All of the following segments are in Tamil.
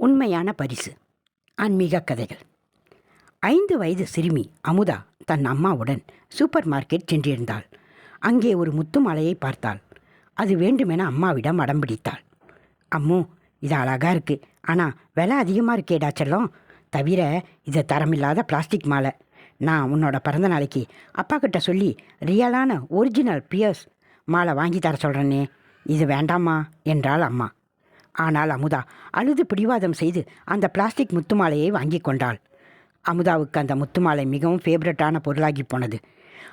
உண்மையான பரிசு. ஆன்மீக கதைகள். ஐந்து வயது சிறுமி அமுதா தன் அம்மாவுடன் சூப்பர் மார்க்கெட் சென்றிருந்தாள். அங்கே ஒரு முத்து மாலையை பார்த்தாள். அது வேண்டுமென அம்மாவிடம் அடம் பிடித்தாள். அம்மோ இது அழகாக இருக்குது ஆனால் விலை அதிகமாக இருக்கேடா செல்லம். தவிர இது தரமில்லாத பிளாஸ்டிக் மாலை. நான் உன்னோட பிறந்த நாளைக்கு அப்பா கிட்ட சொல்லி ரியலான ஒரிஜினல் பியர்ஸ் மாலை வாங்கி தர சொல்கிறேனே இது வேண்டாமா? என்றாள் அம்மா. ஆனால் அமுதா அழுது பிடிவாதம் செய்து அந்த பிளாஸ்டிக் முத்து மாலையை வாங்கி கொண்டாள். அமுதாவுக்கு அந்த முத்து மாலை மிகவும் ஃபேவரட்டான பொருளாகி போனது.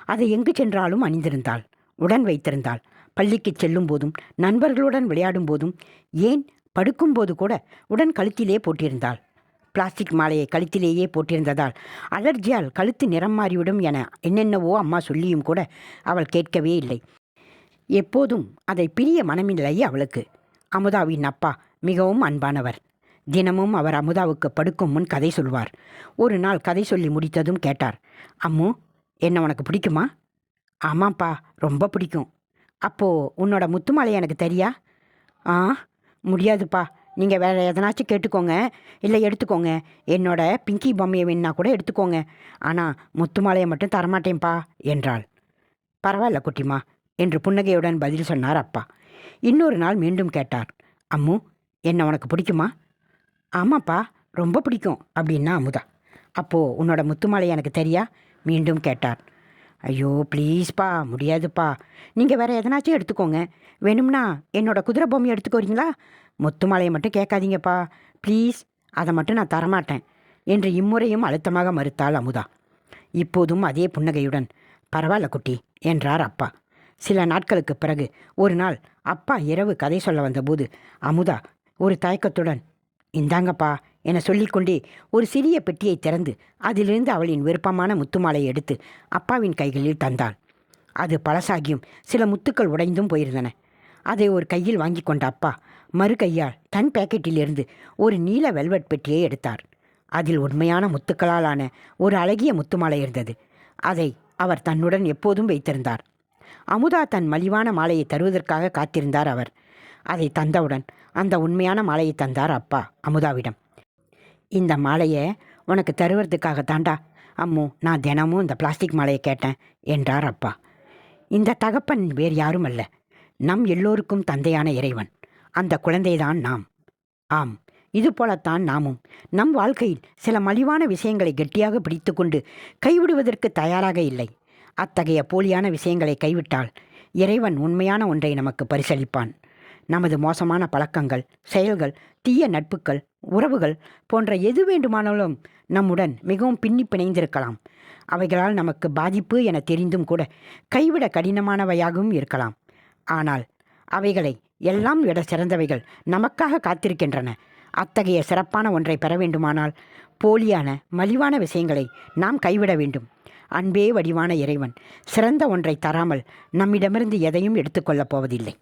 அதை எங்கு சென்றாலும் அணிந்திருந்தாள். உடன் வைத்திருந்தாள். பள்ளிக்கு செல்லும் போதும் நண்பர்களுடன் விளையாடும் போதும் ஏன் படுக்கும்போது கூட உடன் கழுத்திலே போட்டிருந்தாள். பிளாஸ்டிக் மாலையை கழுத்திலேயே போட்டிருந்ததால் அலர்ஜியால் கழுத்து நிறம் மாறிவிடும் என என்னென்னவோ அம்மா சொல்லியும் கூட அவள் கேட்கவே இல்லை. எப்போதும் அதை பிரிய மனமில்லை அவளுக்கு. அமுதாவின் அப்பா மிகவும் அன்பானவர். தினமும் அவர் அமுதாவுக்கு படுக்கும் முன் கதை சொல்வார். ஒரு நாள் கதை சொல்லி முடித்ததும் கேட்டார். அம்மு என்ன உனக்கு பிடிக்குமா? ஆமாப்பா ரொம்ப பிடிக்கும். அப்போது உன்னோட முத்துமாலை எனக்கு தெரியா? ஆ முடியாதுப்பா. நீங்கள் வேறு எதனாச்சும் கேட்டுக்கோங்க. இல்லை எடுத்துக்கோங்க. என்னோட பிங்கி பொம்மையை வேணுன்னா கூட எடுத்துக்கோங்க. ஆனால் முத்துமாலையை மட்டும் தரமாட்டேன்ப்பா என்றாள். பரவாயில்ல குட்டிமா என்று புன்னகையுடன் பதில் சொன்னார் அப்பா. இன்னொரு நாள் மீண்டும் கேட்டார். அம்மு என்ன உனக்கு பிடிக்குமா? ஆமாப்பா ரொம்ப பிடிக்கும் அப்படின்னா அமுதா. அப்போது உன்னோட முத்துமாலை எனக்கு தெரியா? மீண்டும் கேட்டார். ஐயோ ப்ளீஸ்ப்பா முடியாதுப்பா. நீங்கள் வேறு எதனாச்சும் எடுத்துக்கோங்க. வேணும்னா என்னோடய குதிரை பொம்மை எடுத்துக்கோறீங்களா? முத்துமாலையை மட்டும் கேட்காதீங்கப்பா. ப்ளீஸ் அதை மட்டும் நான் தரமாட்டேன் என்று இம்முறையும் அழுத்தமாக மறுத்தாள் அமுதா. இப்போதும் அதே புன்னகையுடன் பரவாயில்ல குட்டி என்றார் அப்பா. சில நாட்களுக்கு பிறகு ஒரு நாள் அப்பா இரவு கதை சொல்ல வந்தபோது அமுதா ஒரு தயக்கத்துடன் இந்தாங்கப்பா என சொல்லிக்கொண்டே ஒரு சிறிய பெட்டியை திறந்து அதிலிருந்து அவளின் விருப்பமான முத்துமாலையை எடுத்து அப்பாவின் கைகளில் தந்தாள் அது பழசாகியும் சில முத்துக்கள் உடைந்தும் போயிருந்தன. அதை ஒரு கையில் வாங்கி கொண்ட அப்பா மறு கையால் தன் பேக்கெட்டிலிருந்து ஒரு நீல வெல்வெட் பெட்டியை எடுத்தார். அதில் உண்மையான முத்துக்களாலான ஒரு அழகிய முத்துமாலை இருந்தது. அதை அவர் தன்னுடன் எப்போதும் வைத்திருந்தார். அமுதா தன் மலிவான மாலையை தருவதற்காக காத்திருந்தார் அவர். அதை தந்தவுடன் அந்த உண்மையான மாலையை தந்தார் அப்பா அமுதாவிடம். இந்த மாலையை உனக்கு தருவதற்காக தாண்டா? அம்மு நான் தினமும் இந்த பிளாஸ்டிக் மாலையை கேட்டேன் என்றார் அப்பா. இந்த தகப்பன் வேறு யாரும் அல்ல நம் எல்லோருக்கும் தந்தையான இறைவன். அந்த குழந்தைதான் நாம். ஆம் இது போலத்தான் நாமும். நம் வாழ்க்கையில் சில மலிவான விஷயங்களை கெட்டியாக பிடித்துக்கொண்டு கைவிடுவதற்கு தயாராக இல்லை. அத்தகைய போலியான விஷயங்களை கைவிட்டால் இறைவன் உண்மையான ஒன்றை நமக்கு பரிசளிப்பான். நமது மோசமான பழக்கங்கள் செயல்கள் தீய நட்புகள் உறவுகள் போன்ற எது வேண்டுமானாலும் நம்முடன் மிகவும் பின்னி பிணைந்திருக்கலாம். அவைகளால் நமக்கு பாதிப்பு என தெரிந்தும் கூட கைவிட கடினமானவையாகவும் இருக்கலாம். ஆனால் அவைகளை எல்லாம் விட சிறந்தவைகள் நமக்காக காத்திருக்கின்றன. அத்தகைய சிறப்பான ஒன்றை பெற வேண்டுமானால் போலியான மலிவான விஷயங்களை நாம் கைவிட வேண்டும். அன்பே வடிவான இறைவன். சிறந்த ஒன்றை தராமல் நம்மிடமிருந்து எதையும் எடுத்துக்கொள்ளப் போவதில்லை.